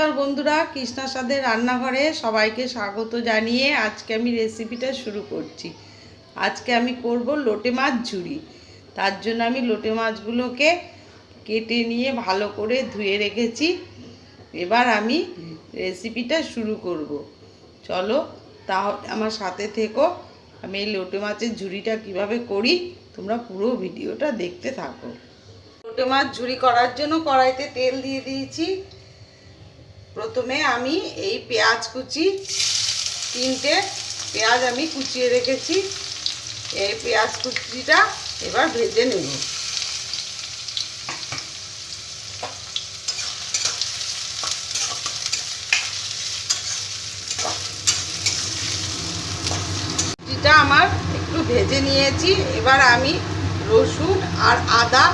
নমস্কার বন্ধুরা কৃষ্ণা স্বাদের রান্নাঘরে সবাইকে স্বাগত জানিয়ে আজকে আমি রেসিপিটা শুরু করছি। আজকে আমি করব লোটে মাছ ঝুড়ি তার জন্য আমি লোটে মাছগুলোকে কেটে নিয়ে ভালো করে ধুয়ে রেখেছি। এবার আমি রেসিপিটা শুরু করব। চলো তাহলে আমার সাথে থেকো। আমি এই লোটে মাছের ঝুড়িটা কীভাবে করি, তোমরা পুরো ভিডিওটা দেখতে থাকো। লোটে মাছ ঝুড়ি করার জন্য কড়াইতে তেল দিয়ে দিয়েছি। প্রথমে আমি এই পেঁয়াজ কুচি, তিনটে পেঁয়াজ আমি কুচিয়ে রেখেছি। এই পেঁয়াজ কুচিটা এবার ভেজে নেব। কুচিটা আমার একটু ভেজে নিয়েছি। এবার আমি রসুন আর আদা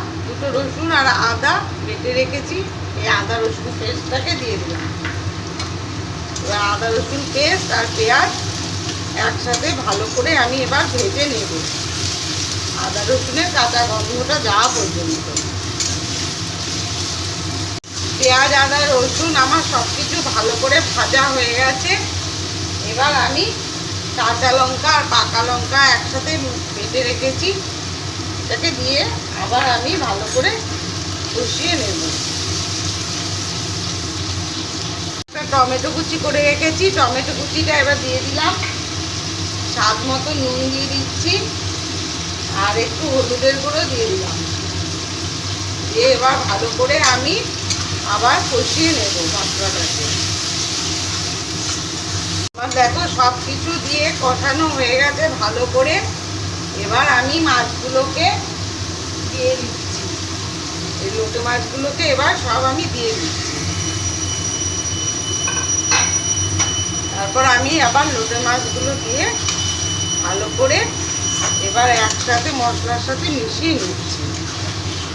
দুটো রসুন আর আদা বেটে রেখেছি। এই আদা রসুন পেস্টটাকে দিয়ে দিলাম। এবার আদা রসুন পেস্ট আর পেঁয়াজ একসাথে ভালো করে আমি এবার ভেজে নেব। আদা রসুনের কাঁচা গন্ধটা যাওয়া পর্যন্ত। পেঁয়াজ, আদা, রসুন আমার সব কিছু ভালো করে ভাজা হয়ে গেছে। এবার আমি কাঁচা লঙ্কা আর পাকা লঙ্কা একসাথে বেটে রেখেছি। এটাকে দিয়ে আবার আমি ভালো করে কষিয়ে নেব। টমেটো কুচি করে রেখেছি। টমেটো কুচিটা এবার দিয়ে দিলাম। স্বাদ মতো নুন দিয়ে দিচ্ছি। আর একটু হলুদের গুঁড়ো দিয়ে দিলাম। দিয়ে এবার ভালো করে আমি আবার কষিয়ে নেব মশলাটাকে এবার দেখো সব কিছু দিয়ে কষানো হয়ে গেছে ভালো করে। এবার আমি মাছগুলোকে দিয়ে দিচ্ছি। এই লোটে মাছগুলোকে এবার সব আমি দিয়ে দিচ্ছি। তারপর আমি আবার লোটে মাছগুলো দিয়ে ভালো করে এবার একসাথে মশলার সাথে মিশিয়ে নিচ্ছি।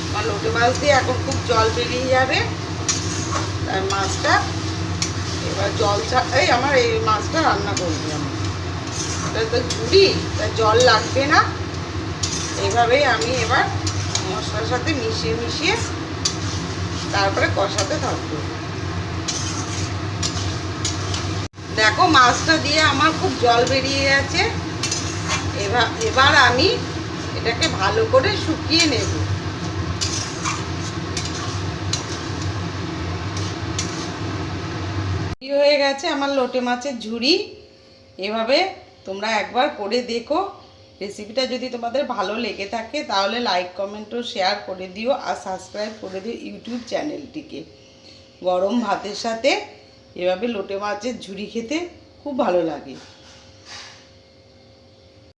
আমার লোটে মাছ দিয়ে এখন খুব জল বেরিয়ে যাবে। তাই মাছটা এবার জল ছাড়াই আমার এই মাছটা রান্না করবি আমি। এটা তো ঝুড়ি তা জল লাগবে না। এইভাবেই আমি এবার মশলার সাথে মিশিয়ে মিশিয়ে তারপরে কষাতে থাকব। দেখো মাছটা দিয়ে আমার খুব জল বেরিয়ে গেছে। এবার এবার আমি এটাকে ভালো করে শুকিয়ে নেব। হয়ে গেছে? আমার লোটে মাছের ঝুড়ি। এভাবে তোমরা একবার করে দেখো। রেসিপিটা যদি তোমাদের ভালো লেগে থাকে, তাহলে লাইক কমেন্ট ও শেয়ার করে দিও আর সাবস্ক্রাইব করে দিও ইউটিউব চ্যানেলটিকে গরম ভাতের সাথে এভাবে লোটে মাছের ঝুড়ি খেতে খুব ভালো লাগে।